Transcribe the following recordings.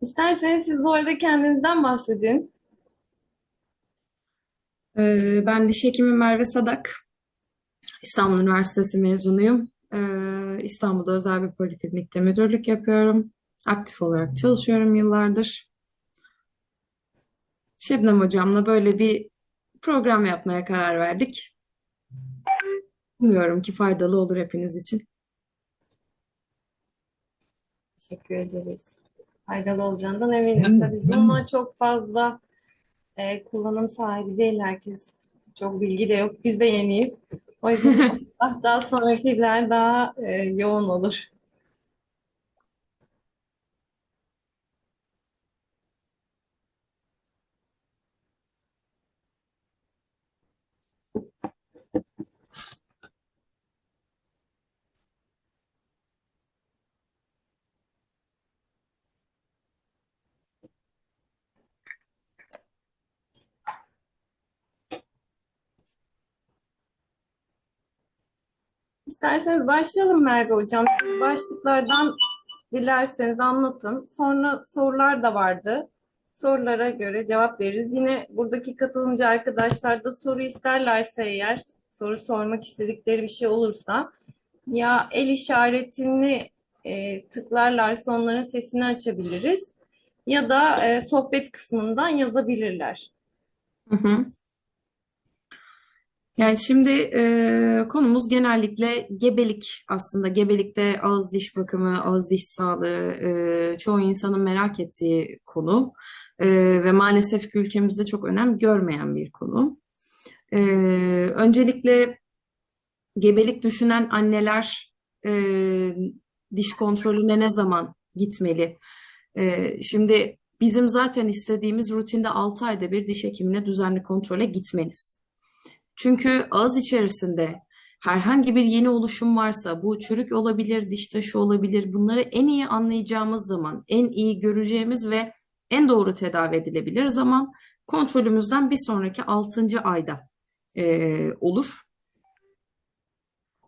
İsterseniz siz bu arada kendinizden bahsedin. Ee, Ben diş hekimi Merve Sadak. İstanbul Üniversitesi mezunuyum. Ee, İstanbul'da özel bir poliklinikte müdürlük yapıyorum. Aktif olarak çalışıyorum yıllardır. Şebnem hocamla böyle bir program yapmaya karar verdik. Umuyorum ki faydalı olur hepiniz için. Teşekkür ederiz. Faydalı olacağından eminim. Tabii Zoom'a çok fazla e, kullanım sahibi değil herkes. Çok bilgi de yok. Biz de yeniyiz. O yüzden ah, daha sonrakiler daha e, yoğun olur. İsterseniz başlayalım Merve Hocam. Siz başlıklardan dilerseniz anlatın. Sonra sorular da vardı. Sorulara göre cevap veririz. Yine buradaki katılımcı arkadaşlar da soru isterlerse eğer, soru sormak istedikleri bir şey olursa ya el işaretini e, tıklarlarsa onların sesini açabiliriz ya da e, sohbet kısmından yazabilirler. Hı hı. Yani şimdi e, konumuz genellikle gebelik aslında. Gebelikte ağız diş bakımı, ağız diş sağlığı e, çoğu insanın merak ettiği konu. E, ve maalesef ki ülkemizde çok önem görmeyen bir konu. E, öncelikle gebelik düşünen anneler e, diş kontrolüne ne zaman gitmeli? E, şimdi bizim zaten istediğimiz rutinde 6 ayda bir diş hekimine düzenli kontrole gitmeniz. Çünkü ağız içerisinde herhangi bir yeni oluşum varsa bu çürük olabilir, diş taşı olabilir. Bunları en iyi anlayacağımız zaman, en iyi göreceğimiz ve en doğru tedavi edilebilir zaman kontrolümüzden bir sonraki 6. ayda e, olur.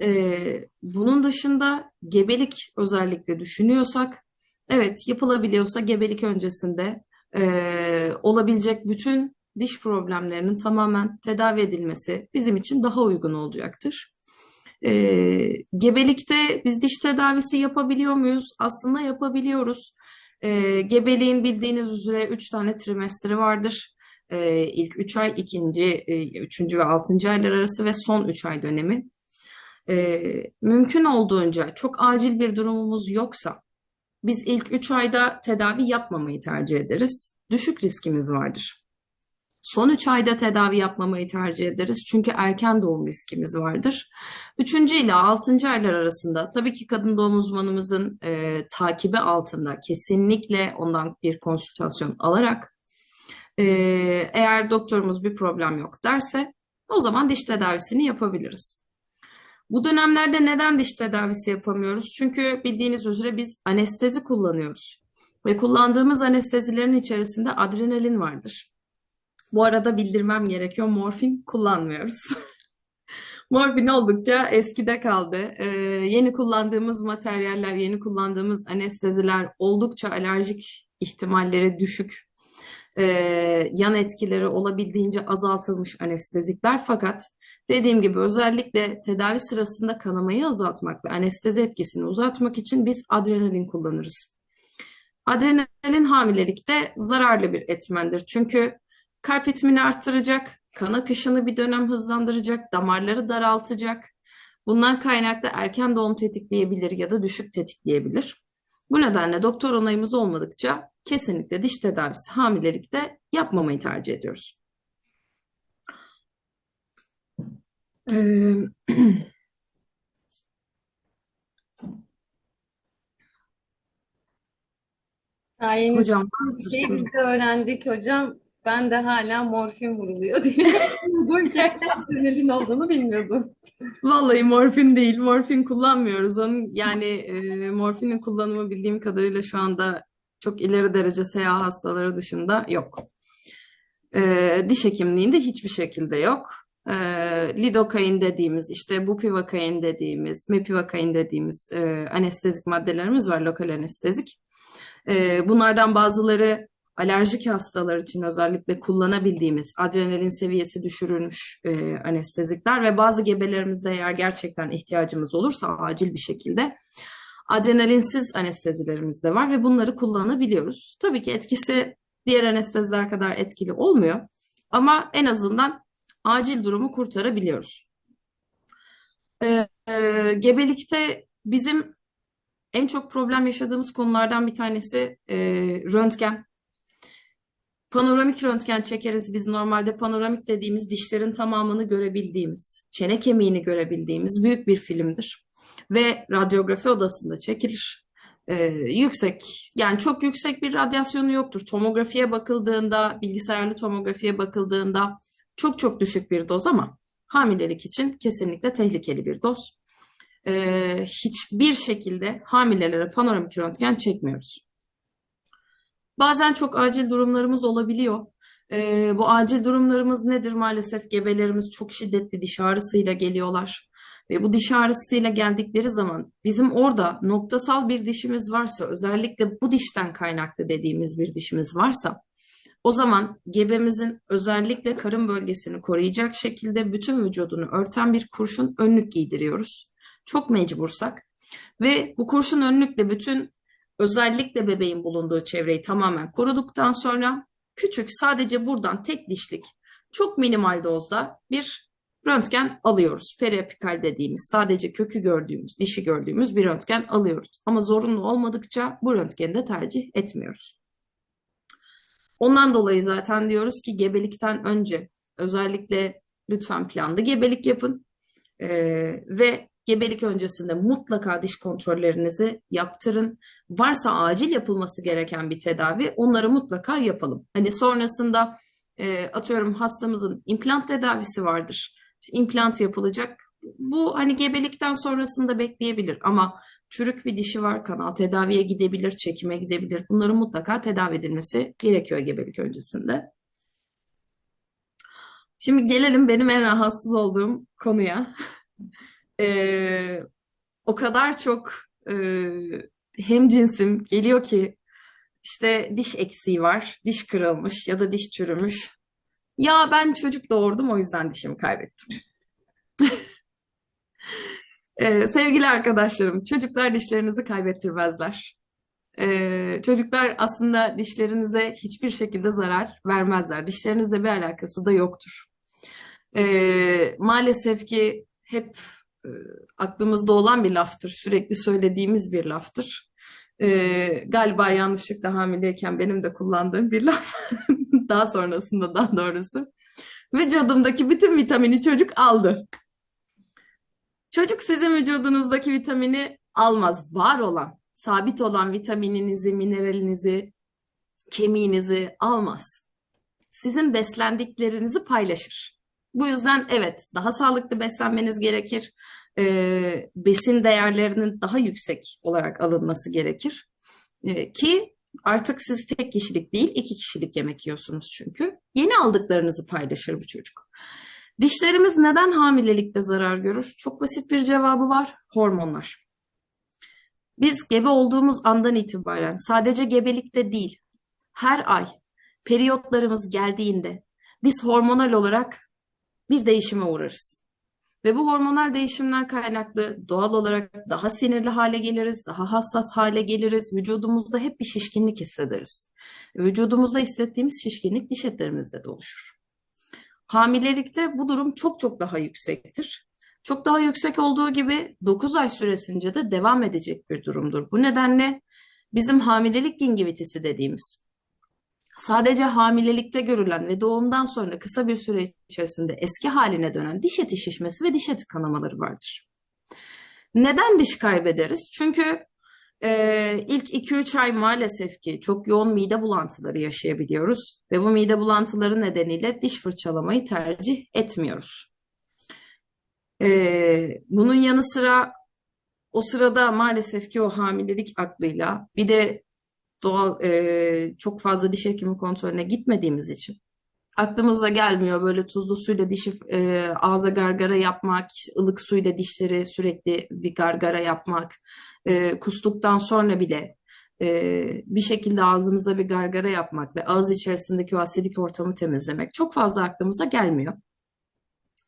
E, bunun dışında gebelik özellikle düşünüyorsak, evet yapılabiliyorsa gebelik öncesinde e, olabilecek bütün diş problemlerinin tamamen tedavi edilmesi bizim için daha uygun olacaktır. Ee, gebelikte biz diş tedavisi yapabiliyor muyuz? Aslında yapabiliyoruz. Ee, gebeliğin bildiğiniz üzere 3 tane trimestri vardır. Ee, ilk 3 ay, ikinci, e, üçüncü ve altıncı aylar arası ve son 3 ay dönemi. Ee, mümkün olduğunca çok acil bir durumumuz yoksa biz ilk 3 ayda tedavi yapmamayı tercih ederiz. Düşük riskimiz vardır. Son 3 ayda tedavi yapmamayı tercih ederiz. Çünkü erken doğum riskimiz vardır. 3. ile 6. aylar arasında tabii ki kadın doğum uzmanımızın e, takibi altında kesinlikle ondan bir konsültasyon alarak e, eğer doktorumuz bir problem yok derse o zaman diş tedavisini yapabiliriz. Bu dönemlerde neden diş tedavisi yapamıyoruz? Çünkü bildiğiniz üzere biz anestezi kullanıyoruz. Ve kullandığımız anestezilerin içerisinde adrenalin vardır. Bu arada bildirmem gerekiyor. Morfin kullanmıyoruz. Morfin oldukça eskide kaldı. Ee, yeni kullandığımız materyaller, yeni kullandığımız anesteziler oldukça alerjik ihtimalleri düşük. Ee, yan etkileri olabildiğince azaltılmış anestezikler. Fakat dediğim gibi özellikle tedavi sırasında kanamayı azaltmak ve anestezi etkisini uzatmak için biz adrenalin kullanırız. Adrenalin hamilelikte zararlı bir etmendir. Çünkü kalp ritmini arttıracak, kan akışını bir dönem hızlandıracak, damarları daraltacak. Bundan kaynaklı erken doğum tetikleyebilir ya da düşük tetikleyebilir. Bu nedenle doktor onayımız olmadıkça kesinlikle diş tedavisi hamilelikte yapmamayı tercih ediyoruz. Ee, Sayenizde hocam bir şey biz de öğrendik hocam. Ben de hala morfin vuruluyor diye ki adrenalin olduğunu bilmiyordum. Vallahi morfin değil, morfin kullanmıyoruz. Onun yani e, morfinin kullanımı bildiğim kadarıyla şu anda çok ileri derece SEA hastaları dışında yok. E, diş hekimliğinde hiçbir şekilde yok. e, lidokain dediğimiz, işte bupivakain dediğimiz, mepivakain dediğimiz e, anestezik maddelerimiz var, lokal anestezik. E, bunlardan bazıları alerjik hastalar için özellikle kullanabildiğimiz adrenalin seviyesi düşürülmüş e, anestezikler ve bazı gebelerimizde eğer gerçekten ihtiyacımız olursa acil bir şekilde adrenalinsiz anestezilerimiz de var ve bunları kullanabiliyoruz. Tabii ki etkisi diğer anesteziler kadar etkili olmuyor ama en azından acil durumu kurtarabiliyoruz. Ee, e, gebelikte bizim en çok problem yaşadığımız konulardan bir tanesi e, röntgen. Panoramik röntgen çekeriz. Biz normalde panoramik dediğimiz dişlerin tamamını görebildiğimiz, çene kemiğini görebildiğimiz büyük bir filmdir. Ve radyografi odasında çekilir. Ee, yüksek, yani çok yüksek bir radyasyonu yoktur. Tomografiye bakıldığında, bilgisayarlı tomografiye bakıldığında çok çok düşük bir doz ama hamilelik için kesinlikle tehlikeli bir doz. Ee, hiçbir şekilde hamilelere panoramik röntgen çekmiyoruz. Bazen çok acil durumlarımız olabiliyor. Ee, bu acil durumlarımız nedir? Maalesef gebelerimiz çok şiddetli diş ağrısıyla geliyorlar. Ve bu diş ağrısıyla geldikleri zaman bizim orada noktasal bir dişimiz varsa, özellikle bu dişten kaynaklı dediğimiz bir dişimiz varsa, o zaman gebemizin özellikle karın bölgesini koruyacak şekilde bütün vücudunu örten bir kurşun önlük giydiriyoruz. Çok mecbursak. Ve bu kurşun önlükle bütün özellikle bebeğin bulunduğu çevreyi tamamen koruduktan sonra küçük sadece buradan tek dişlik çok minimal dozda bir röntgen alıyoruz. Periapikal dediğimiz sadece kökü gördüğümüz, dişi gördüğümüz bir röntgen alıyoruz. Ama zorunlu olmadıkça bu röntgeni de tercih etmiyoruz. Ondan dolayı zaten diyoruz ki gebelikten önce özellikle lütfen planlı gebelik yapın Ee, ve gebelik öncesinde mutlaka diş kontrollerinizi yaptırın. Varsa acil yapılması gereken bir tedavi onları mutlaka yapalım. Hani sonrasında e, atıyorum hastamızın implant tedavisi vardır. İşte implant yapılacak. Bu hani gebelikten sonrasında bekleyebilir ama çürük bir dişi var, kanal tedaviye gidebilir, çekime gidebilir. Bunların mutlaka tedavi edilmesi gerekiyor gebelik öncesinde. Şimdi gelelim benim en rahatsız olduğum konuya. Ee, o kadar çok e, hem cinsim geliyor ki işte diş eksiği var, diş kırılmış ya da diş çürümüş. Ya ben çocuk doğurdum o yüzden dişimi kaybettim. Ee, sevgili arkadaşlarım, çocuklar dişlerinizi kaybettirmezler. Ee, çocuklar aslında dişlerinize hiçbir şekilde zarar vermezler. Dişlerinizle bir alakası da yoktur. Ee, maalesef ki hep e, aklımızda olan bir laftır, sürekli söylediğimiz bir laftır. Ee, galiba yanlışlıkla hamileyken benim de kullandığım bir laf. Daha sonrasında daha doğrusu. Vücudumdaki bütün vitamini çocuk aldı. Çocuk sizin vücudunuzdaki vitamini almaz. Var olan, sabit olan vitamininizi, mineralinizi, kemiğinizi almaz. Sizin beslendiklerinizi paylaşır. Bu yüzden evet daha sağlıklı beslenmeniz gerekir. Ee, besin değerlerinin daha yüksek olarak alınması gerekir. Ee, ki artık siz tek kişilik değil iki kişilik yemek yiyorsunuz çünkü. Yeni aldıklarınızı paylaşır bu çocuk. Dişlerimiz neden hamilelikte zarar görür? Çok basit bir cevabı var. Hormonlar. Biz gebe olduğumuz andan itibaren sadece gebelikte değil, her ay periyotlarımız geldiğinde biz hormonal olarak bir değişime uğrarız. Ve bu hormonal değişimler kaynaklı doğal olarak daha sinirli hale geliriz, daha hassas hale geliriz. Vücudumuzda hep bir şişkinlik hissederiz. Vücudumuzda hissettiğimiz şişkinlik diş etlerimizde de oluşur. Hamilelikte bu durum çok çok daha yüksektir. Çok daha yüksek olduğu gibi 9 ay süresince de devam edecek bir durumdur. Bu nedenle bizim hamilelik gingivitisi dediğimiz sadece hamilelikte görülen ve doğumdan sonra kısa bir süre içerisinde eski haline dönen diş eti şişmesi ve diş eti kanamaları vardır. Neden diş kaybederiz? Çünkü e, ilk 2-3 ay maalesef ki çok yoğun mide bulantıları yaşayabiliyoruz ve bu mide bulantıları nedeniyle diş fırçalamayı tercih etmiyoruz. E, bunun yanı sıra o sırada maalesef ki o hamilelik aklıyla bir de doğal e, çok fazla diş hekimi kontrolüne gitmediğimiz için Aklımıza gelmiyor böyle tuzlu suyla dişi e, ağza gargara yapmak, ılık suyla dişleri sürekli bir gargara yapmak, e, kustuktan sonra bile e, bir şekilde ağzımıza bir gargara yapmak ve ağız içerisindeki o asidik ortamı temizlemek çok fazla aklımıza gelmiyor.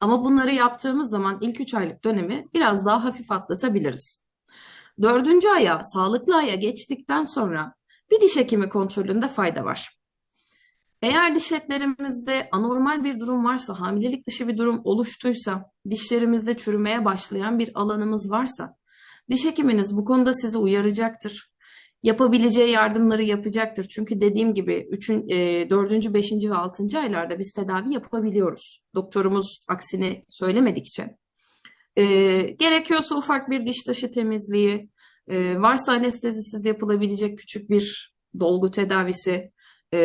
Ama bunları yaptığımız zaman ilk 3 aylık dönemi biraz daha hafif atlatabiliriz. Dördüncü aya, sağlıklı aya geçtikten sonra bir diş hekimi kontrolünde fayda var. Eğer diş etlerimizde anormal bir durum varsa, hamilelik dışı bir durum oluştuysa, dişlerimizde çürümeye başlayan bir alanımız varsa, diş hekiminiz bu konuda sizi uyaracaktır. Yapabileceği yardımları yapacaktır. Çünkü dediğim gibi 3. 4. 5. ve 6. aylarda biz tedavi yapabiliyoruz. Doktorumuz aksini söylemedikçe. E, gerekiyorsa ufak bir diş taşı temizliği, e, varsa anestezisiz yapılabilecek küçük bir dolgu tedavisi e,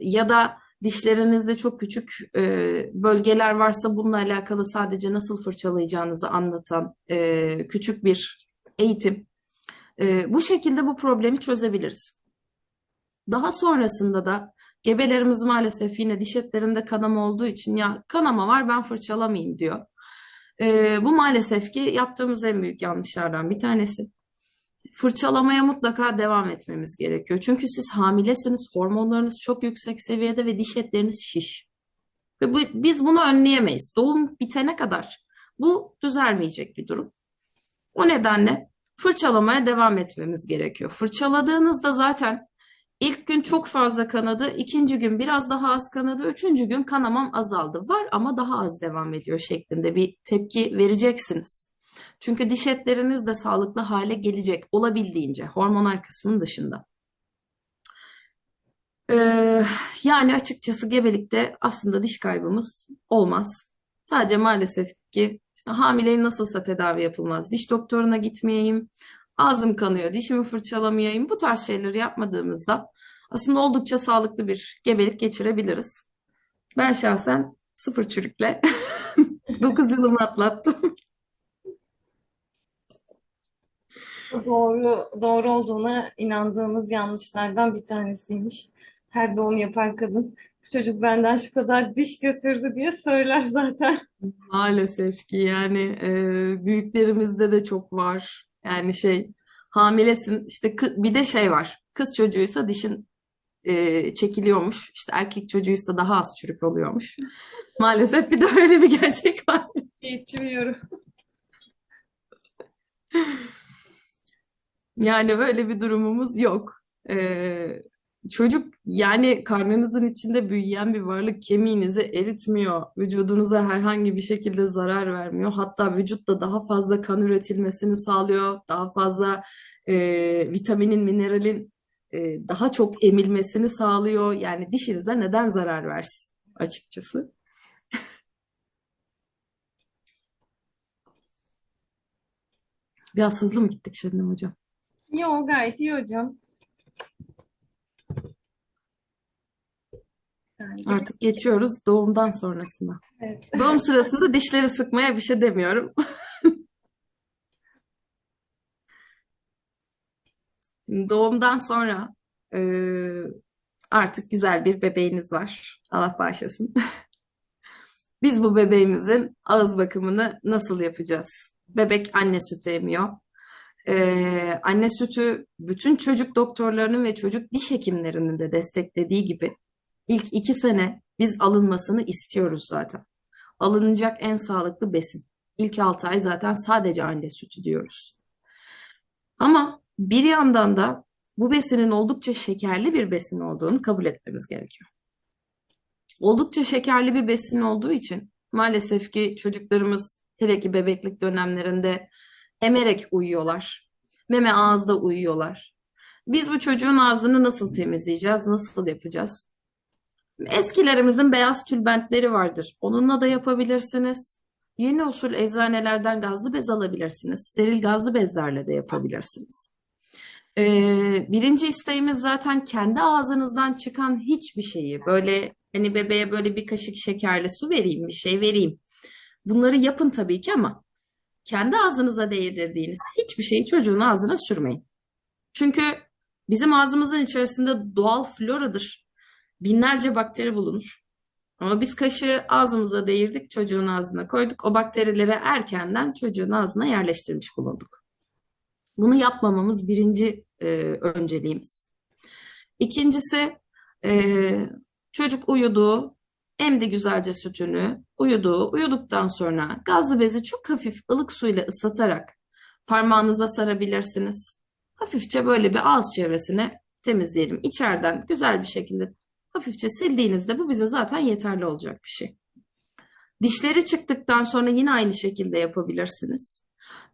ya da dişlerinizde çok küçük e, bölgeler varsa bununla alakalı sadece nasıl fırçalayacağınızı anlatan e, küçük bir eğitim. E, bu şekilde bu problemi çözebiliriz. Daha sonrasında da gebelerimiz maalesef yine diş etlerinde kanama olduğu için ya kanama var ben fırçalamayayım diyor. Ee, bu maalesef ki yaptığımız en büyük yanlışlardan bir tanesi. Fırçalamaya mutlaka devam etmemiz gerekiyor. Çünkü siz hamilesiniz, hormonlarınız çok yüksek seviyede ve diş etleriniz şiş. Ve bu, biz bunu önleyemeyiz. Doğum bitene kadar bu düzelmeyecek bir durum. O nedenle fırçalamaya devam etmemiz gerekiyor. Fırçaladığınızda zaten ilk gün çok fazla kanadı, ikinci gün biraz daha az kanadı, üçüncü gün kanamam azaldı. Var ama daha az devam ediyor şeklinde bir tepki vereceksiniz. Çünkü diş etleriniz de sağlıklı hale gelecek olabildiğince hormonal kısmın dışında. Ee, yani açıkçası gebelikte aslında diş kaybımız olmaz. Sadece maalesef ki işte hamileyim nasılsa tedavi yapılmaz. Diş doktoruna gitmeyeyim, ağzım kanıyor, dişimi fırçalamayayım. Bu tarz şeyleri yapmadığımızda aslında oldukça sağlıklı bir gebelik geçirebiliriz. Ben şahsen sıfır çürükle 9 yılımı atlattım. Doğru, doğru olduğuna inandığımız yanlışlardan bir tanesiymiş. Her doğum yapan kadın bu çocuk benden şu kadar diş götürdü diye söyler zaten. Maalesef ki yani e, büyüklerimizde de çok var. Yani şey hamilesin işte bir de şey var. Kız çocuğuysa dişin e, çekiliyormuş. İşte erkek çocuğuysa daha az çürük oluyormuş. Maalesef bir de öyle bir gerçek var. Geçmiyorum. Yani böyle bir durumumuz yok. Ee, çocuk yani karnınızın içinde büyüyen bir varlık kemiğinizi eritmiyor. Vücudunuza herhangi bir şekilde zarar vermiyor. Hatta vücutta daha fazla kan üretilmesini sağlıyor. Daha fazla e, vitaminin, mineralin e, daha çok emilmesini sağlıyor. Yani dişinize neden zarar versin açıkçası. Biraz hızlı mı gittik şimdi hocam? Yo gayet iyi hocam. Yani, Artık geçiyoruz doğumdan sonrasına. evet. Doğum sırasında dişleri sıkmaya bir şey demiyorum. Doğumdan sonra e, artık güzel bir bebeğiniz var. Allah bağışlasın. Biz bu bebeğimizin ağız bakımını nasıl yapacağız? Bebek anne sütü emiyor. E, anne sütü bütün çocuk doktorlarının ve çocuk diş hekimlerinin de desteklediği gibi ilk iki sene biz alınmasını istiyoruz zaten. Alınacak en sağlıklı besin. İlk 6 ay zaten sadece anne sütü diyoruz. Ama bir yandan da bu besinin oldukça şekerli bir besin olduğunu kabul etmemiz gerekiyor. Oldukça şekerli bir besin olduğu için maalesef ki çocuklarımız hele ki bebeklik dönemlerinde emerek uyuyorlar. Meme ağızda uyuyorlar. Biz bu çocuğun ağzını nasıl temizleyeceğiz, nasıl yapacağız? Eskilerimizin beyaz tülbentleri vardır. Onunla da yapabilirsiniz. Yeni usul eczanelerden gazlı bez alabilirsiniz. Steril gazlı bezlerle de yapabilirsiniz. Ee, birinci isteğimiz zaten kendi ağzınızdan çıkan hiçbir şeyi böyle hani bebeğe böyle bir kaşık şekerli su vereyim, bir şey vereyim. Bunları yapın tabii ki ama kendi ağzınıza değdirdiğiniz hiçbir şeyi çocuğun ağzına sürmeyin. Çünkü bizim ağzımızın içerisinde doğal floradır. Binlerce bakteri bulunur. Ama biz kaşığı ağzımıza değirdik, çocuğun ağzına koyduk. O bakterileri erkenden çocuğun ağzına yerleştirmiş bulunduk. Bunu yapmamamız birinci e, önceliğimiz. İkincisi e, çocuk uyudu, emdi güzelce sütünü, uyudu. Uyuduktan sonra gazlı bezi çok hafif ılık suyla ıslatarak parmağınıza sarabilirsiniz. Hafifçe böyle bir ağız çevresine temizleyelim. İçeriden güzel bir şekilde hafifçe sildiğinizde bu bize zaten yeterli olacak bir şey. Dişleri çıktıktan sonra yine aynı şekilde yapabilirsiniz.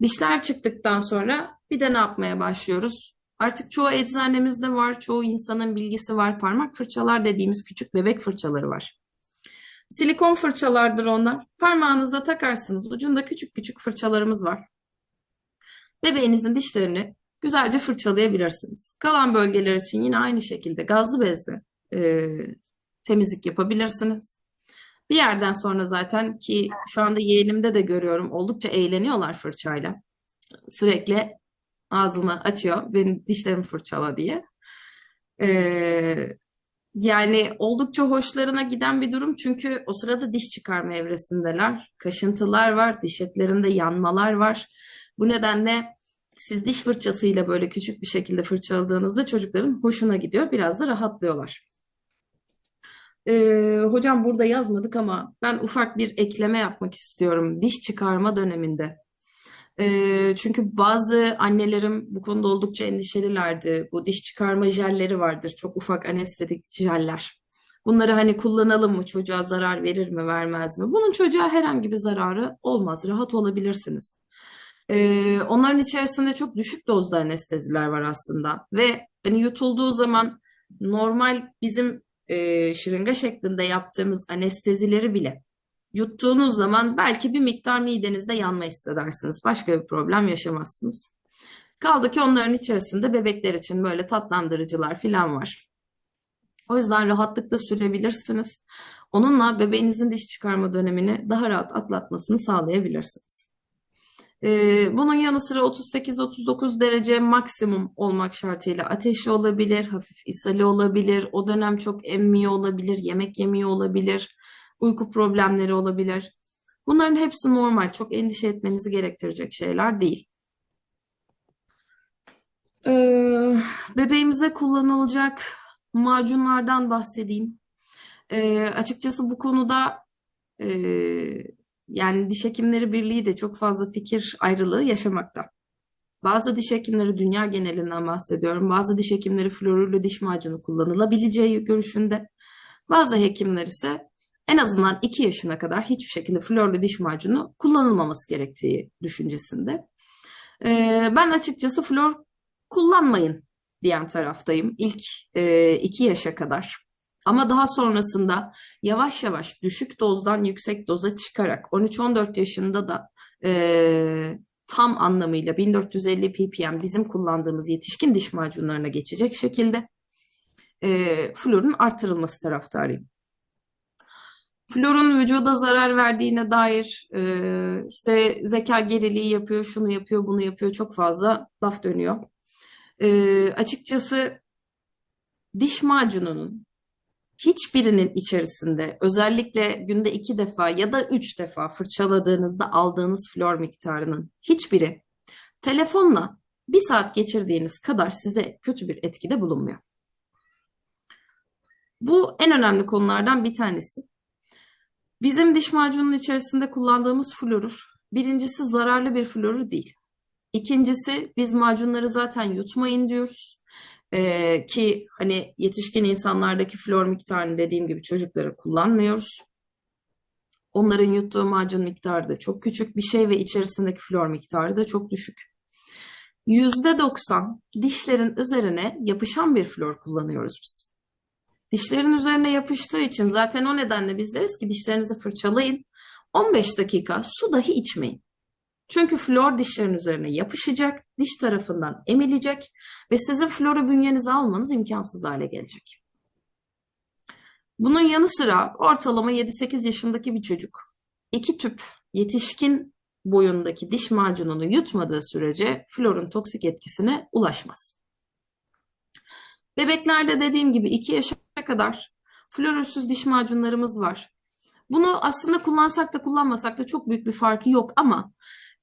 Dişler çıktıktan sonra bir de ne yapmaya başlıyoruz? Artık çoğu eczanemizde var, çoğu insanın bilgisi var. Parmak fırçalar dediğimiz küçük bebek fırçaları var. Silikon fırçalardır onlar. Parmağınıza takarsınız. Ucunda küçük küçük fırçalarımız var. Bebeğinizin dişlerini güzelce fırçalayabilirsiniz. Kalan bölgeler için yine aynı şekilde gazlı bezle e, temizlik yapabilirsiniz. Bir yerden sonra zaten ki şu anda yeğenimde de görüyorum oldukça eğleniyorlar fırçayla. Sürekli ağzını açıyor benim dişlerimi fırçala diye. Ee, yani oldukça hoşlarına giden bir durum çünkü o sırada diş çıkarma evresindeler. Kaşıntılar var, diş etlerinde yanmalar var. Bu nedenle siz diş fırçasıyla böyle küçük bir şekilde fırçaladığınızda çocukların hoşuna gidiyor. Biraz da rahatlıyorlar. Ee, hocam burada yazmadık ama ben ufak bir ekleme yapmak istiyorum diş çıkarma döneminde. Çünkü bazı annelerim bu konuda oldukça endişelilerdi. Bu diş çıkarma jelleri vardır, çok ufak anestezik jeller. Bunları hani kullanalım mı, çocuğa zarar verir mi, vermez mi? Bunun çocuğa herhangi bir zararı olmaz, rahat olabilirsiniz. Ee, onların içerisinde çok düşük dozda anesteziler var aslında ve hani yutulduğu zaman normal bizim e, şırınga şeklinde yaptığımız anestezileri bile yuttuğunuz zaman belki bir miktar midenizde yanma hissedersiniz. Başka bir problem yaşamazsınız. Kaldı ki onların içerisinde bebekler için böyle tatlandırıcılar falan var. O yüzden rahatlıkla sürebilirsiniz. Onunla bebeğinizin diş çıkarma dönemini daha rahat atlatmasını sağlayabilirsiniz. Ee, bunun yanı sıra 38-39 derece maksimum olmak şartıyla ateşi olabilir, hafif ishali olabilir, o dönem çok emmiyor olabilir, yemek yemiyor olabilir, uyku problemleri olabilir. Bunların hepsi normal, çok endişe etmenizi gerektirecek şeyler değil. Ee, bebeğimize kullanılacak macunlardan bahsedeyim. Ee, açıkçası bu konuda e, yani Diş Hekimleri Birliği de çok fazla fikir ayrılığı yaşamakta. Bazı diş hekimleri dünya genelinden bahsediyorum. Bazı diş hekimleri florürlü diş macunu kullanılabileceği görüşünde. Bazı hekimler ise en azından 2 yaşına kadar hiçbir şekilde florlu diş macunu kullanılmaması gerektiği düşüncesinde. Ee, ben açıkçası flor kullanmayın diyen taraftayım ilk 2 yaşa kadar. Ama daha sonrasında yavaş yavaş düşük dozdan yüksek doza çıkarak 13-14 yaşında da e, tam anlamıyla 1450 ppm bizim kullandığımız yetişkin diş macunlarına geçecek şekilde e, florun artırılması taraftarıyım. Florun vücuda zarar verdiğine dair e, işte zeka geriliği yapıyor, şunu yapıyor, bunu yapıyor çok fazla laf dönüyor. E, açıkçası diş macununun hiçbirinin içerisinde özellikle günde iki defa ya da üç defa fırçaladığınızda aldığınız flor miktarının hiçbiri telefonla bir saat geçirdiğiniz kadar size kötü bir etkide bulunmuyor. Bu en önemli konulardan bir tanesi. Bizim diş macununun içerisinde kullandığımız florur, birincisi zararlı bir florur değil. İkincisi biz macunları zaten yutmayın diyoruz. Ee, ki hani yetişkin insanlardaki flor miktarını dediğim gibi çocuklara kullanmıyoruz. Onların yuttuğu macun miktarı da çok küçük bir şey ve içerisindeki flor miktarı da çok düşük. %90 dişlerin üzerine yapışan bir flor kullanıyoruz biz. Dişlerin üzerine yapıştığı için zaten o nedenle biz deriz ki dişlerinizi fırçalayın. 15 dakika su dahi içmeyin. Çünkü flor dişlerin üzerine yapışacak, diş tarafından emilecek ve sizin floru bünyenize almanız imkansız hale gelecek. Bunun yanı sıra ortalama 7-8 yaşındaki bir çocuk iki tüp yetişkin boyundaki diş macununu yutmadığı sürece florun toksik etkisine ulaşmaz. Bebeklerde dediğim gibi 2 yaşa kadar Florürsüz diş macunlarımız var. Bunu aslında kullansak da kullanmasak da çok büyük bir farkı yok ama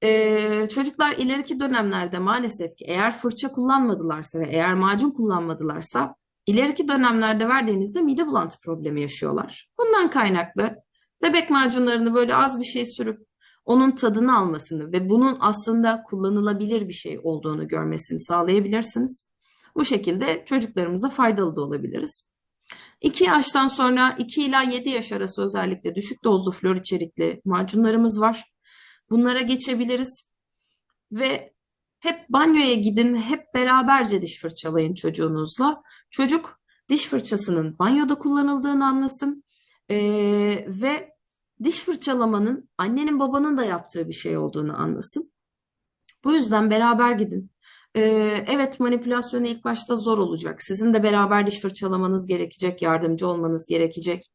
e, çocuklar ileriki dönemlerde maalesef ki eğer fırça kullanmadılarsa ve eğer macun kullanmadılarsa ileriki dönemlerde verdiğinizde mide bulantı problemi yaşıyorlar. Bundan kaynaklı bebek macunlarını böyle az bir şey sürüp onun tadını almasını ve bunun aslında kullanılabilir bir şey olduğunu görmesini sağlayabilirsiniz. Bu şekilde çocuklarımıza faydalı da olabiliriz. 2 yaştan sonra 2 ila 7 yaş arası özellikle düşük dozlu flor içerikli macunlarımız var. Bunlara geçebiliriz. Ve hep banyoya gidin, hep beraberce diş fırçalayın çocuğunuzla. Çocuk diş fırçasının banyoda kullanıldığını anlasın. Ee, ve diş fırçalamanın annenin babanın da yaptığı bir şey olduğunu anlasın. Bu yüzden beraber gidin. Ee, evet manipülasyonu ilk başta zor olacak. Sizin de beraber diş fırçalamanız gerekecek, yardımcı olmanız gerekecek.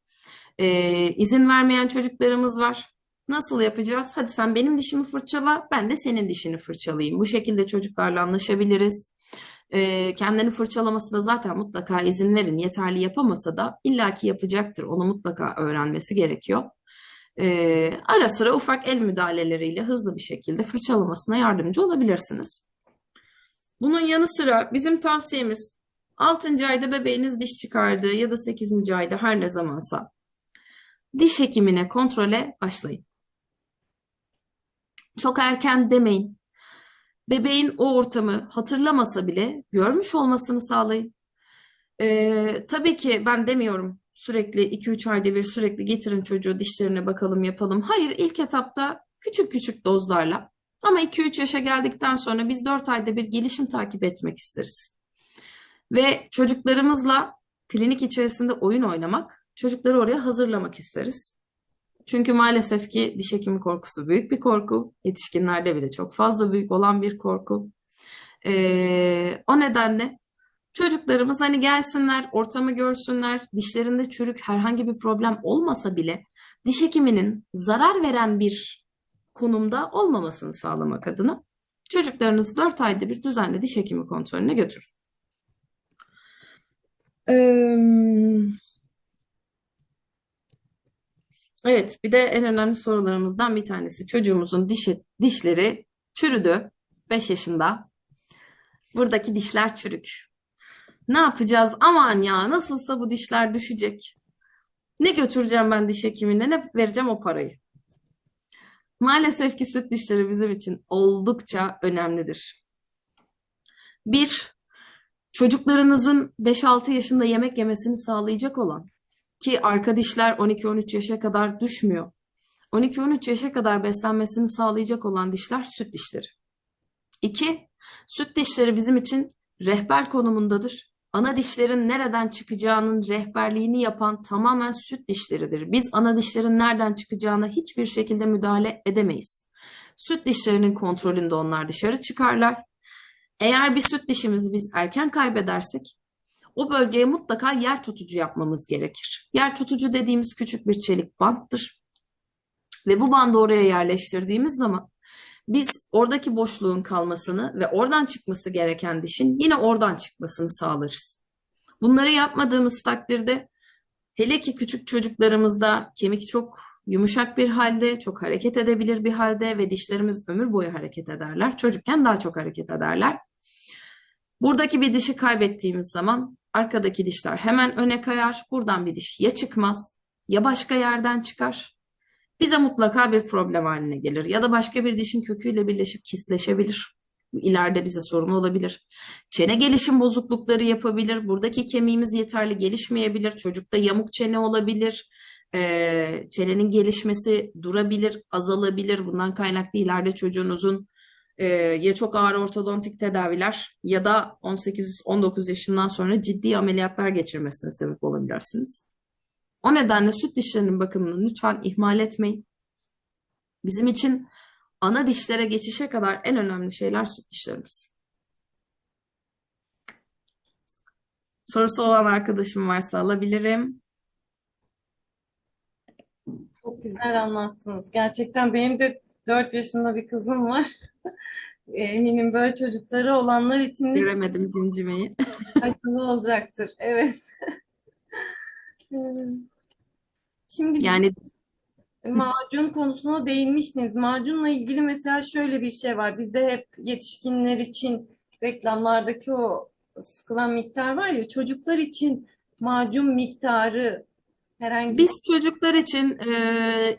Ee, izin vermeyen çocuklarımız var. Nasıl yapacağız? Hadi sen benim dişimi fırçala, ben de senin dişini fırçalayayım. Bu şekilde çocuklarla anlaşabiliriz. Ee, kendini fırçalamasına zaten mutlaka izin verin. Yeterli yapamasa da illaki yapacaktır. Onu mutlaka öğrenmesi gerekiyor. Ee, ara sıra ufak el müdahaleleriyle hızlı bir şekilde fırçalamasına yardımcı olabilirsiniz. Bunun yanı sıra bizim tavsiyemiz 6. ayda bebeğiniz diş çıkardığı ya da 8. ayda her ne zamansa diş hekimine kontrole başlayın. Çok erken demeyin. Bebeğin o ortamı hatırlamasa bile görmüş olmasını sağlayın. Ee, tabii ki ben demiyorum sürekli 2-3 ayda bir sürekli getirin çocuğu dişlerine bakalım yapalım. Hayır ilk etapta küçük küçük dozlarla ama 2-3 yaşa geldikten sonra biz 4 ayda bir gelişim takip etmek isteriz. Ve çocuklarımızla klinik içerisinde oyun oynamak, çocukları oraya hazırlamak isteriz. Çünkü maalesef ki diş hekimi korkusu büyük bir korku. Yetişkinlerde bile çok fazla büyük olan bir korku. Ee, o nedenle çocuklarımız hani gelsinler, ortamı görsünler, dişlerinde çürük herhangi bir problem olmasa bile diş hekiminin zarar veren bir konumda olmamasını sağlamak adına çocuklarınızı 4 ayda bir düzenli diş hekimi kontrolüne götürün. Evet, bir de en önemli sorularımızdan bir tanesi. Çocuğumuzun dişi, dişleri çürüdü 5 yaşında. Buradaki dişler çürük. Ne yapacağız? Aman ya nasılsa bu dişler düşecek. Ne götüreceğim ben diş hekimine, ne vereceğim o parayı? Maalesef ki süt dişleri bizim için oldukça önemlidir. Bir, çocuklarınızın 5-6 yaşında yemek yemesini sağlayacak olan ki arka dişler 12-13 yaşa kadar düşmüyor. 12-13 yaşa kadar beslenmesini sağlayacak olan dişler süt dişleri. 2. Süt dişleri bizim için rehber konumundadır. Ana dişlerin nereden çıkacağının rehberliğini yapan tamamen süt dişleridir. Biz ana dişlerin nereden çıkacağına hiçbir şekilde müdahale edemeyiz. Süt dişlerinin kontrolünde onlar dışarı çıkarlar. Eğer bir süt dişimizi biz erken kaybedersek o bölgeye mutlaka yer tutucu yapmamız gerekir. Yer tutucu dediğimiz küçük bir çelik banttır. Ve bu bandı oraya yerleştirdiğimiz zaman biz oradaki boşluğun kalmasını ve oradan çıkması gereken dişin yine oradan çıkmasını sağlarız. Bunları yapmadığımız takdirde hele ki küçük çocuklarımızda kemik çok yumuşak bir halde, çok hareket edebilir bir halde ve dişlerimiz ömür boyu hareket ederler. Çocukken daha çok hareket ederler. Buradaki bir dişi kaybettiğimiz zaman arkadaki dişler hemen öne kayar. Buradan bir diş ya çıkmaz ya başka yerden çıkar. Bize mutlaka bir problem haline gelir ya da başka bir dişin köküyle birleşip kisleşebilir. İleride bize sorun olabilir. Çene gelişim bozuklukları yapabilir. Buradaki kemiğimiz yeterli gelişmeyebilir. Çocukta yamuk çene olabilir. Ee, çenenin gelişmesi durabilir, azalabilir. Bundan kaynaklı ileride çocuğunuzun e, ya çok ağır ortodontik tedaviler ya da 18-19 yaşından sonra ciddi ameliyatlar geçirmesine sebep olabilirsiniz. O nedenle süt dişlerinin bakımını lütfen ihmal etmeyin. Bizim için ana dişlere geçişe kadar en önemli şeyler süt dişlerimiz. Sorusu olan arkadaşım varsa alabilirim. Çok güzel anlattınız. Gerçekten benim de 4 yaşında bir kızım var. Eminim böyle çocukları olanlar için de Göremedim cimcimeyi. faydalı olacaktır. Evet. Hmm. Şimdi Yani macun konusuna değinmiştiniz. Macunla ilgili mesela şöyle bir şey var. Bizde hep yetişkinler için reklamlardaki o sıkılan miktar var ya çocuklar için macun miktarı herhangi biz çocuklar için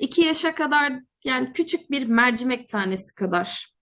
2 yaşa kadar yani küçük bir mercimek tanesi kadar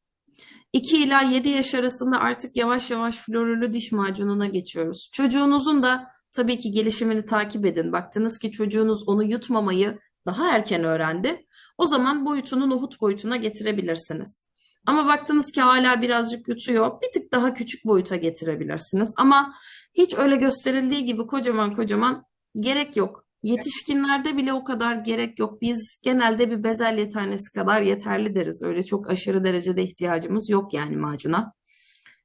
2 ila 7 yaş arasında artık yavaş yavaş florürlü diş macununa geçiyoruz. Çocuğunuzun da tabii ki gelişimini takip edin. Baktınız ki çocuğunuz onu yutmamayı daha erken öğrendi. O zaman boyutunu nohut boyutuna getirebilirsiniz. Ama baktınız ki hala birazcık yutuyor, bir tık daha küçük boyuta getirebilirsiniz. Ama hiç öyle gösterildiği gibi kocaman kocaman gerek yok. Yetişkinlerde bile o kadar gerek yok. Biz genelde bir bezelye tanesi kadar yeterli deriz. Öyle çok aşırı derecede ihtiyacımız yok yani macuna.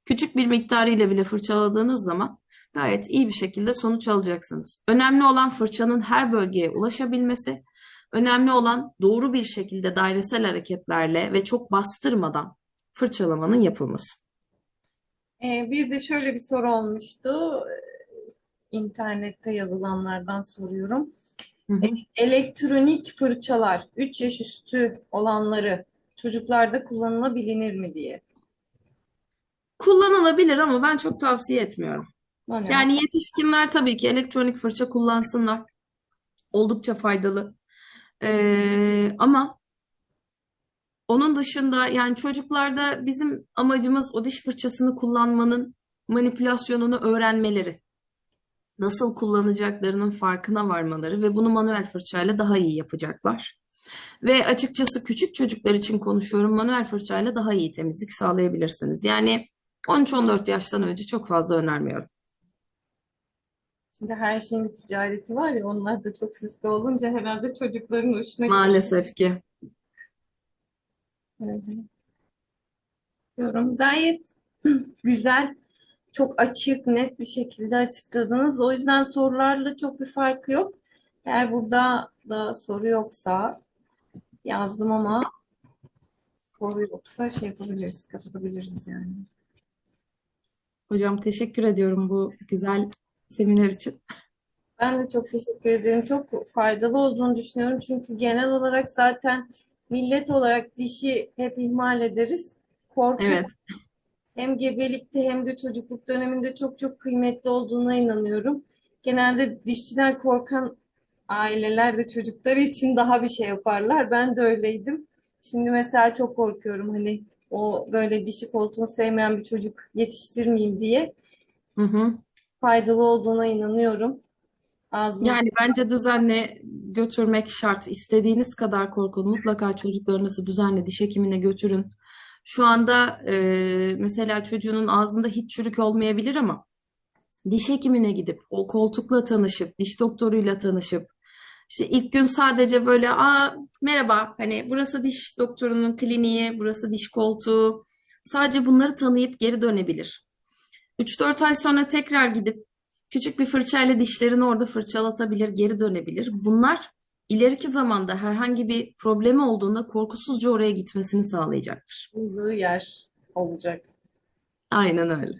Küçük bir miktarıyla bile fırçaladığınız zaman gayet iyi bir şekilde sonuç alacaksınız. Önemli olan fırçanın her bölgeye ulaşabilmesi, önemli olan doğru bir şekilde dairesel hareketlerle ve çok bastırmadan fırçalamanın yapılması. Ee, bir de şöyle bir soru olmuştu. Ee, İnternette yazılanlardan soruyorum. Hı hı. Elektronik fırçalar 3 yaş üstü olanları çocuklarda kullanılabilir mi diye. Kullanılabilir ama ben çok tavsiye etmiyorum. Manuel. Yani yetişkinler tabii ki elektronik fırça kullansınlar. Oldukça faydalı. Ee, ama onun dışında yani çocuklarda bizim amacımız o diş fırçasını kullanmanın manipülasyonunu öğrenmeleri. Nasıl kullanacaklarının farkına varmaları ve bunu manuel fırçayla daha iyi yapacaklar. Ve açıkçası küçük çocuklar için konuşuyorum. Manuel fırçayla daha iyi temizlik sağlayabilirsiniz. Yani 13-14 yaştan önce çok fazla önermiyorum. Şimdi her şeyin bir ticareti var ya onlar da çok süslü olunca herhalde çocukların hoşuna gidiyor. Maalesef ki. Hı. Diyorum. Gayet güzel, çok açık, net bir şekilde açıkladınız. O yüzden sorularla çok bir farkı yok. Eğer burada da soru yoksa yazdım ama soru yoksa şey yapabiliriz, kapatabiliriz yani. Hocam teşekkür ediyorum bu güzel seminer için. Ben de çok teşekkür ederim. Çok faydalı olduğunu düşünüyorum. Çünkü genel olarak zaten millet olarak dişi hep ihmal ederiz. Korku Evet, hem gebelikte hem de çocukluk döneminde çok çok kıymetli olduğuna inanıyorum. Genelde dişçiden korkan aileler de çocukları için daha bir şey yaparlar. Ben de öyleydim. Şimdi mesela çok korkuyorum hani o böyle dişi koltuğunu sevmeyen bir çocuk yetiştirmeyeyim diye. hı hı. Faydalı olduğuna inanıyorum. Ağzına Yani bence düzenli götürmek şart. İstediğiniz kadar korkun. Mutlaka çocuklarınızı düzenli diş hekimine götürün. Şu anda e, mesela çocuğunun ağzında hiç çürük olmayabilir ama diş hekimine gidip o koltukla tanışıp, diş doktoruyla tanışıp işte ilk gün sadece böyle aa merhaba hani burası diş doktorunun kliniği, burası diş koltuğu. Sadece bunları tanıyıp geri dönebilir. 3-4 ay sonra tekrar gidip küçük bir fırçayla dişlerini orada fırçalatabilir, geri dönebilir. Bunlar ileriki zamanda herhangi bir problemi olduğunda korkusuzca oraya gitmesini sağlayacaktır. bulunduğu yer olacak. Aynen öyle.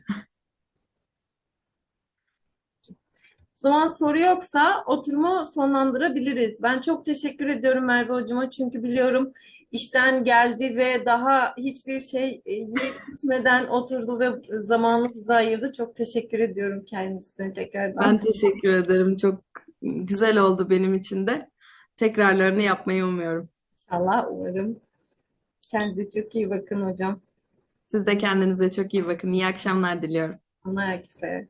O zaman soru yoksa oturumu sonlandırabiliriz. Ben çok teşekkür ediyorum Merve Hocama çünkü biliyorum işten geldi ve daha hiçbir şey e, yiyip içmeden oturdu ve zamanımızı ayırdı. Çok teşekkür ediyorum kendisine tekrardan. Ben teşekkür ederim. Çok güzel oldu benim için de. Tekrarlarını yapmayı umuyorum. İnşallah umarım. Kendinize çok iyi bakın hocam. Siz de kendinize çok iyi bakın. İyi akşamlar diliyorum. Ona herkese.